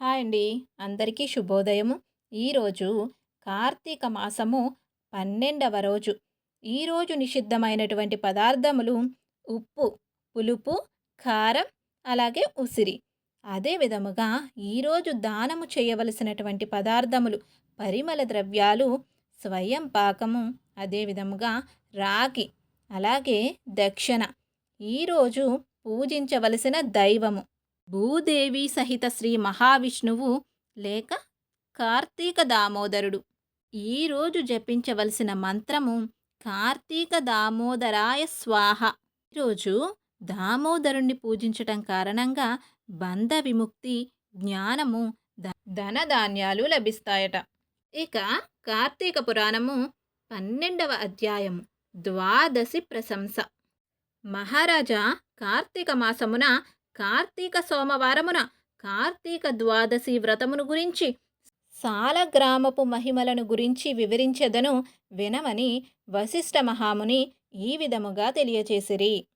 Hi అండి. అందరికీ శుభోదయము. ఈరోజు కార్తీక మాసము పన్నెండవ రోజు. ఈరోజు నిషిద్ధమైనటువంటి పదార్థములు ఉప్పు పులుపు కారం అలాగే ఉసిరి. అదే విధముగా ఈరోజు దానము చేయవలసినటువంటి పదార్థములు పరిమళ ద్రవ్యాలు స్వయం పాకము అదే విధముగా రాగి అలాగే దక్షిణ. ఈరోజు పూజించవలసిన దైవము. భూదేవి సహిత శ్రీ మహావిష్ణువు లేక కార్తీక దామోదరుడు. ఈరోజు జపించవలసిన మంత్రము కార్తీక దామోదరాయ స్వాహ. ఈరోజు దామోదరుణ్ణి పూజించటం కారణంగా బంధ విముక్తి జ్ఞానము ధనధాన్యాలు లభిస్తాయట. ఇక కార్తీక పురాణము పన్నెండవ అధ్యాయము ద్వాదశి ప్రశంస. మహారాజా కార్తీక మాసమున కార్తీక సోమవారమున కార్తీక ద్వాదశి వ్రతమును గురించి సాలగ్రామపు మహిమలను గురించి వివరించెదను వినమని వశిష్ఠ మహాముని ఈ విధముగా తెలియచేసిరి.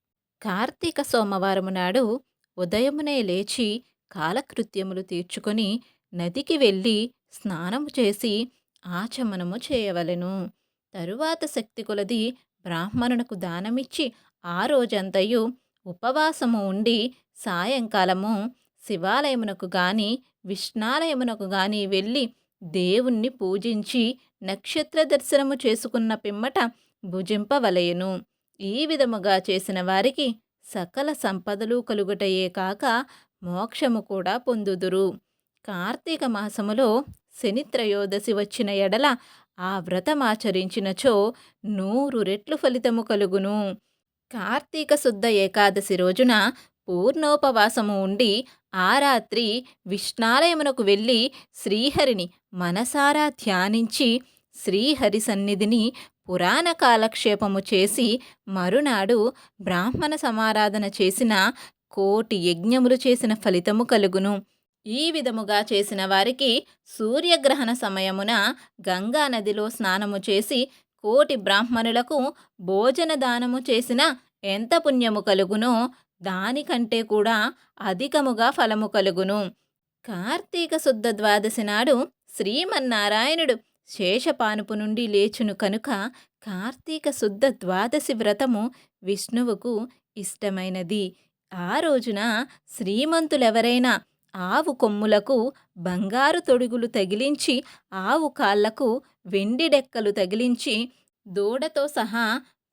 కార్తీక సోమవారము నాడు ఉదయమునే లేచి కాలకృత్యములు తీర్చుకొని నదికి వెళ్ళి స్నానము చేసి ఆచమనము చేయవలెను. తరువాత శక్తి కొలది బ్రాహ్మణునకు దానమిచ్చి ఆ రోజంతయు ఉపవాసము ఉండి సాయంకాలము శివాలయమునకు గాని విష్ణాలయమునకు గాని వెళ్ళి దేవుణ్ణి పూజించి నక్షత్ర దర్శనము చేసుకున్న పిమ్మట భుజింపవలయను ఈ విధముగా చేసిన వారికి సకల సంపదలు కలుగుటయే కాక మోక్షము కూడా పొందుదురు. కార్తీక మాసములో శని త్రయోదశి వచ్చిన ఎడల ఆ వ్రతమాచరించినచో నూరు రెట్లు ఫలితము కలుగును. కార్తీక శుద్ధ ఏకాదశి రోజున పూర్ణోపవాసము ఉండి ఆ రాత్రి విష్ణాలయమునకు వెళ్ళి శ్రీహరిని మనసారా ధ్యానించి శ్రీహరి సన్నిధిని పురాణ కాలక్షేపము చేసి మరునాడు బ్రాహ్మణ సమారాధన చేసిన కోటి యజ్ఞములు చేసిన ఫలితము కలుగును. ఈ విధముగా చేసిన వారికి సూర్యగ్రహణ సమయమున గంగా నదిలో స్నానము చేసి కోటి బ్రాహ్మణులకు భోజన దానము చేసిన ఎంత పుణ్యము కలుగునో దానికంటే కూడా అధికముగా ఫలము కలుగును. కార్తీక శుద్ధ ద్వాదశి నాడు శ్రీమన్నారాయణుడు శేషపానుపు నుండి లేచును కనుక కార్తీక శుద్ధ ద్వాదశి వ్రతము విష్ణువుకు ఇష్టమైనది. ఆ రోజున శ్రీమంతులెవరైనా ఆవు కొమ్ములకు బంగారు తొడుగులు తగిలించి ఆవు కాళ్ళకు వెండి డెక్కలు తగిలించి దూడతో సహా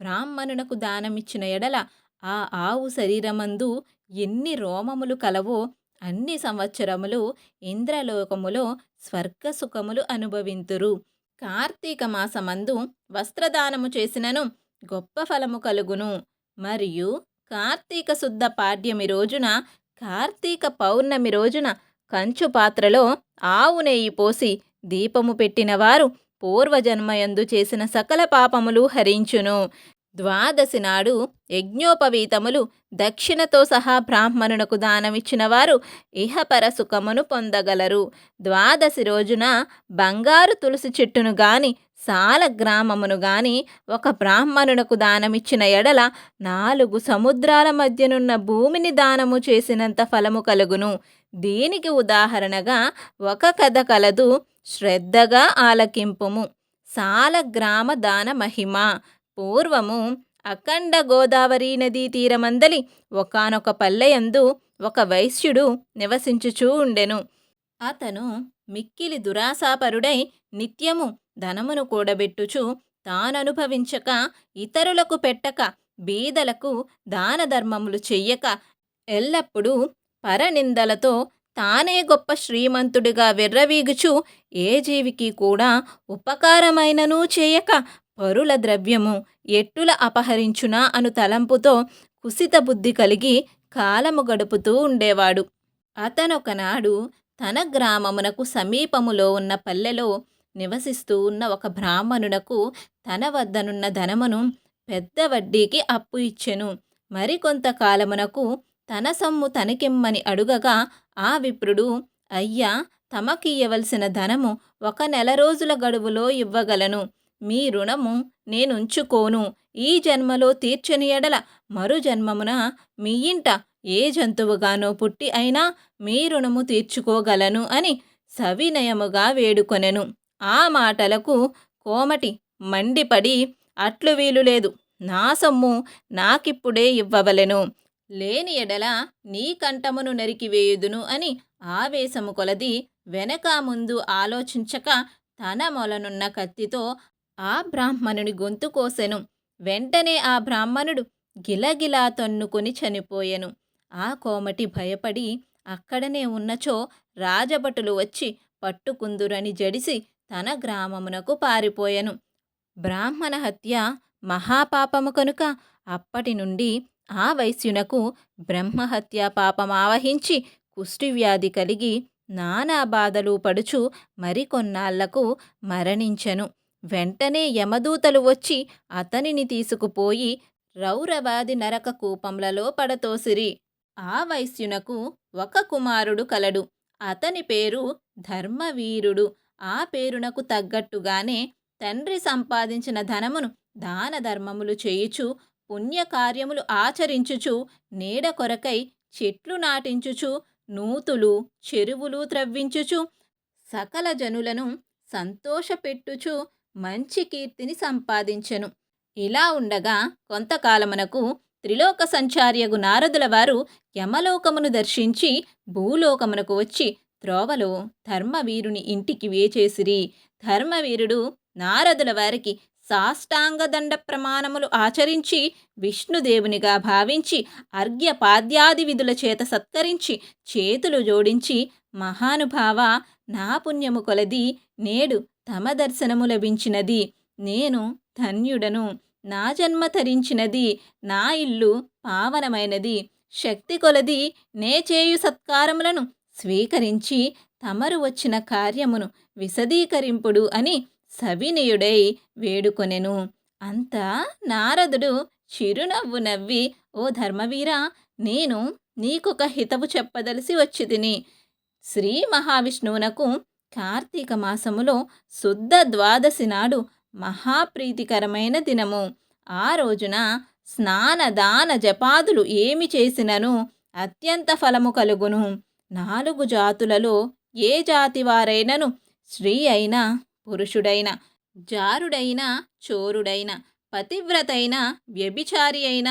బ్రాహ్మణునకు దానమిచ్చిన ఎడల ఆ ఆవు శరీరమందు ఎన్ని రోమములు కలవో అన్ని సంవత్సరములు ఇంద్రలోకములో స్వర్గసుఖములు అనుభవింతురు. కార్తీక మాసమందు వస్త్రదానము చేసినను గొప్ప ఫలము కలుగును. మరియు కార్తీక శుద్ధ పాడ్యమి రోజున కార్తీక పౌర్ణమి రోజున కంచు పాత్రలో ఆవు నెయ్యి పోసి దీపము పెట్టినవారు పూర్వజన్మయందు చేసిన సకల పాపములు హరించును. ద్వాదశి నాడు యజ్ఞోపవీతములు దక్షిణతో సహా బ్రాహ్మణునకు దానమిచ్చిన వారు ఇహపర సుఖమును పొందగలరు. ద్వాదశి రోజున బంగారు తులసి చెట్టును గాని సాల గ్రామమును గాని ఒక బ్రాహ్మణునకు దానమిచ్చిన ఎడల నాలుగు సముద్రాల మధ్యనున్న భూమిని దానము చేసినంత ఫలము కలుగును. దీనికి ఉదాహరణగా ఒక కథ కలదు శ్రద్ధగా ఆలకింపుము. సాల గ్రామ దాన మహిమ. పూర్వము అఖండ గోదావరి నదీ తీరమందలి ఒకానొక పల్లెయందు ఒక వైశ్యుడు నివసించుచూ ఉండెను. అతను మిక్కిలి దురాశాపరుడై నిత్యము ధనమును కూడబెట్టుచు తాననుభవించక ఇతరులకు పెట్టక బీదలకు దాన ధర్మములు చెయ్యక ఎల్లప్పుడూ పరనిందలతో తానే గొప్ప శ్రీమంతుడిగా వెర్రవీగుచు ఏ జీవికి కూడా ఉపకారమైననూ చేయక పరుల ద్రవ్యము ఎట్టుల అపహరించునా అను తలంపుతో కుసిత బుద్ధి కలిగి కాలము గడుపుతూ ఉండేవాడు. అతనొకనాడు తన గ్రామమునకు సమీపములో ఉన్న పల్లెలో నివసిస్తూ ఉన్న ఒక బ్రాహ్మణునకు తన వద్దనున్న ధనమును పెద్ద వడ్డీకి అప్పు ఇచ్చెను. మరికొంతకాలమునకు తన సొమ్ము తనకిమ్మని అడుగగా ఆ విప్రుడు అయ్యా తమకియ్యవలసిన ధనము ఒక నెల రోజుల గడువులో ఇవ్వగలను. మీ రుణము నేనుంచుకోను. ఈ జన్మలో తీర్చని ఎడల మరు జన్మమున మీ ఇంట ఏ జంతువుగానో పుట్టి అయినా మీ రుణము తీర్చుకోగలను అని సవినయముగా వేడుకొనెను. ఆ మాటలకు కోమటి మండిపడి అట్లు వీలు లేదు. నా సొమ్ము నాకిప్పుడే ఇవ్వవలెను. లేని ఎడల నీ కంఠమును నరికివేయుదును అని ఆవేశము కొలది వెనక ముందు ఆలోచించక తన మొలనున్న కత్తితో ఆ బ్రాహ్మణుని గొంతు కోసెను. వెంటనే ఆ బ్రాహ్మణుడు గిలగిలా తన్నుకొని చనిపోయెను. ఆ కోమటి భయపడి అక్కడనే ఉన్నచో రాజభటులు వచ్చి పట్టుకుందురని జడిసి తన గ్రామమునకు పారిపోయెను. బ్రాహ్మణ హత్య మహాపాపము కనుక అప్పటి నుండి ఆ వైశ్యునకు బ్రహ్మహత్య పాపం ఆవహించి కలిగి నానా బాధలు పడుచు మరికొన్నాళ్ళకు మరణించెను. వెంటనే యమదూతలు వచ్చి అతనిని తీసుకుపోయి రౌరవాది నరక కూపంలలో పడతోసిరి. ఆ వైశ్యునకు ఒక కుమారుడు కలడు. అతని పేరు ధర్మవీరుడు. ఆ పేరునకు తగ్గట్టుగానే తండ్రి సంపాదించిన ధనమును దాన ధర్మములు చేయుచు పుణ్యకార్యములు ఆచరించుచు నీడ కొరకై చెట్లు నాటించుచు నూతులు చెరువులు త్రవ్వించుచు సకల జనులను సంతోషపెట్టుచు మంచి కీర్తిని సంపాదించెను. ఇలా ఉండగా కొంతకాలమునకు త్రిలోక సంచార్యగు నారదుల వారు యమలోకమును దర్శించి భూలోకమునకు వచ్చి త్రోవలో ధర్మవీరుని ఇంటికి వేచేసిరి. ధర్మవీరుడు నారదుల వారికి సాష్టాంగదండ ప్రమాణములు ఆచరించి విష్ణుదేవునిగా భావించి అర్ఘ్యపాద్యాది విధుల చేత సత్కరించి చేతులు జోడించి మహానుభావ నా పుణ్యము కొలది నేడు తమ దర్శనము లభించినది నేను ధన్యుడను నా జన్మ తరించినది నా ఇల్లు పావనమైనది శక్తి కొలది నే చేయు సత్కారములను స్వీకరించి తమరు వచ్చిన కార్యమును విశదీకరింపుడు అని సవినయుడై వేడుకొనెను. అంతా నారదుడు చిరునవ్వు నవ్వి ఓ ధర్మవీరా నేను నీకొక హితవు చెప్పదలిసి వచ్చి తిని శ్రీ మహావిష్ణువునకు కార్తీక మాసములో శుద్ధ ద్వాదశి నాడు మహాప్రీతికరమైన దినము. ఆ రోజున స్నాన దాన జపాదులు ఏమి చేసినను అత్యంత ఫలము కలుగును. నాలుగు జాతులలో ఏ జాతి వారైనను స్త్రీ అయినా పురుషుడైన జారుడైన చోరుడైన పతివ్రతైన వ్యభిచారి అయిన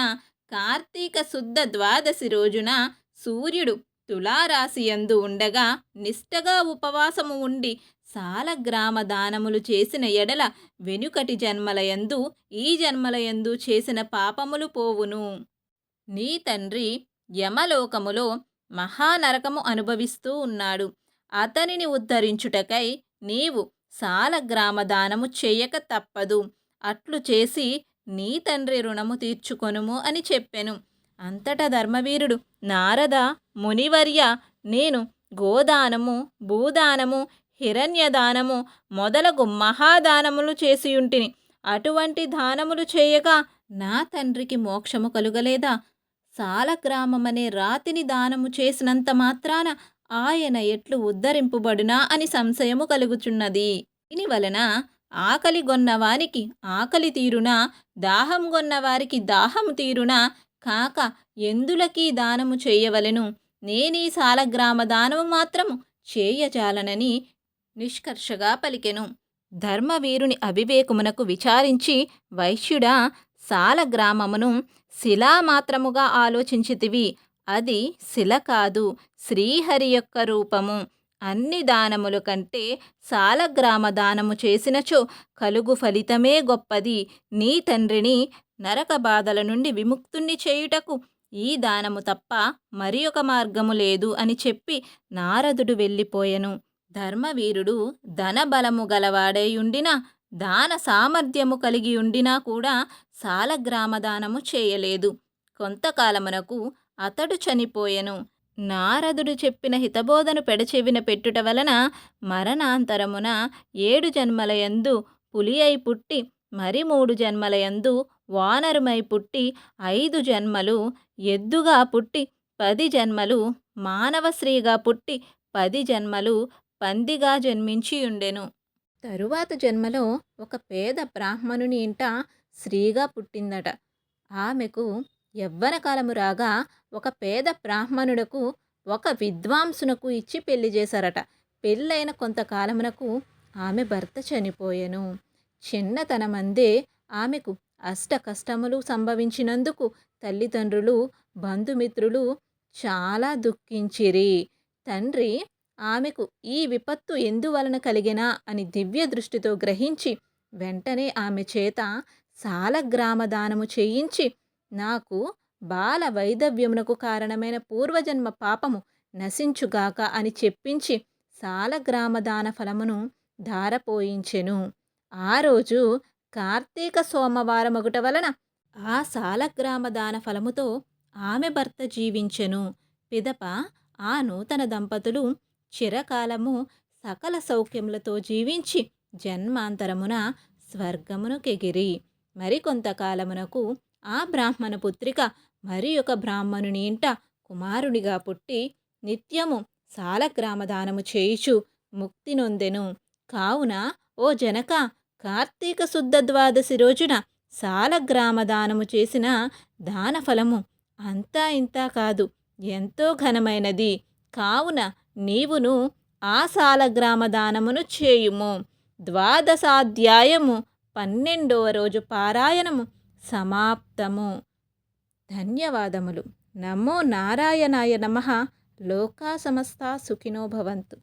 కార్తీక శుద్ధ ద్వాదశి రోజున సూర్యుడు తులారాశియందు ఉండగా నిష్టగా ఉపవాసము ఉండి సాలగ్రామ దానములు చేసిన ఎడల వెనుకటి జన్మలయందు ఈ జన్మలయందు చేసిన పాపములు పోవును. నీ తండ్రి యమలోకములో మహానరకము అనుభవిస్తూ ఉన్నాడు. అతనిని ఉద్ధరించుటకై నీవు సాలగ్రామ దానము చేయక తప్పదు. అట్లు చేసి నీ తండ్రి రుణము తీర్చుకొనుము అని చెప్పెను. అంతటా ధర్మవీరుడు నారద మునివర్య నేను గోదానము భూదానము హిరణ్యదానము మొదలగు మహాదానములు చేసియుంటిని. అటువంటి దానములు చేయగా నా తండ్రికి మోక్షము కలుగలేదా? సాలగ్రామమనే రాతిని దానము చేసినంత మాత్రాన ఆయన ఎట్లు ఉద్ధరింపుబడునా అని సంశయము కలుగుచున్నది. దీనివలన ఆకలి గొన్నవారికి ఆకలి తీరునా దాహం గొన్నవారికి దాహము తీరునా కాక ఎందులకీ దానము చేయవలెను? నేనీ సాలగ్రామ దానము మాత్రము చేయజాలనని నిష్కర్షగా పలికెను. ధర్మవీరుని అవివేకమునకు విచారించి వైశ్యుడా సాలగ్రామమును శిలామాత్రముగా ఆలోచించితివి. అది శిల కాదు శ్రీహరి యొక్క రూపము. అన్ని దానముల కంటే సాలగ్రామ దానము చేసినచో కలుగు ఫలితమే గొప్పది. నీ తండ్రిని నరక బాధల నుండి విముక్తుణ్ణి చేయుటకు ఈ దానము తప్ప మరి ఒక మార్గము లేదు అని చెప్పి నారదుడు వెళ్ళిపోయెను. ధర్మవీరుడు ధనబలము గలవాడేయుండినా దాన సామర్థ్యము కలిగి ఉండినా కూడా సాలగ్రామదానము చేయలేదు. కొంతకాలమునకు అతడు చనిపోయెను. నారదుడు చెప్పిన హితబోధను పెడచెవిన పెట్టుట వలన మరణాంతరమున ఏడు జన్మలయందు పులి అయి పుట్టి మరి మూడు జన్మలయందు వానరుమై పుట్టి ఐదు జన్మలు ఎద్దుగా పుట్టి పది జన్మలు మానవశ్రీగా పుట్టి పది జన్మలు పందిగా జన్మించి ఉండెను తరువాత జన్మలో ఒక పేద బ్రాహ్మణుని ఇంట స్త్రీగా పుట్టిందట. ఆమెకు యవ్వనకాలము రాగా ఒక పేద బ్రాహ్మణుడకు ఒక విద్వాంసునకు ఇచ్చి పెళ్ళి చేశారట. పెళ్ళైన కొంతకాలమునకు ఆమె భర్త చనిపోయెను. చిన్నతనమందే ఆమెకు అష్ట కష్టములు సంభవించినందుకు తల్లిదండ్రులు బంధుమిత్రులు చాలా దుఃఖించిరి. తండ్రి ఆమెకు ఈ విపత్తు ఎందువలన కలిగినా అని దివ్య దృష్టితో గ్రహించి వెంటనే ఆమె చేత సాలగ్రామ దానము చేయించి నాకు బాల వైదవ్యమునకు కారణమైన పూర్వజన్మ పాపము నశించుగాక అని చెప్పించి సాలగ్రామదాన ఫలమును ధారపోయించెను. ఆ రోజు కార్తీక సోమవారమగుట వలన ఆ సాలగ్రామదాన ఫలముతో ఆమె భర్త జీవించెను. పిదప ఆ నూతన దంపతులు చిరకాలము సకల సౌఖ్యములతో జీవించి జన్మాంతరమున స్వర్గమునకెగిరి. మరికొంతకాలమునకు ఆ బ్రాహ్మణ పుత్రిక మరి ఒక బ్రాహ్మణుని ఇంట కుమారునిగా పుట్టి నిత్యము సాలగ్రామదానము చేయుచు ముక్తి నొందెను. కావున ఓ జనక కార్తీక శుద్ధ ద్వాదశి రోజున సాలగ్రామదానము చేసిన దానఫలము అంతా ఇంతా కాదు ఎంతో ఘనమైనది. కావున నీవును ఆ సాలగ్రామదానమును చేయుము. ద్వాదశాధ్యాయము పన్నెండవ రోజు పారాయణము సమాప్తము. ధన్యవాదములు. నమో నారాయణాయ నమ. లోకా సమస్త సుఖినో భవంతు.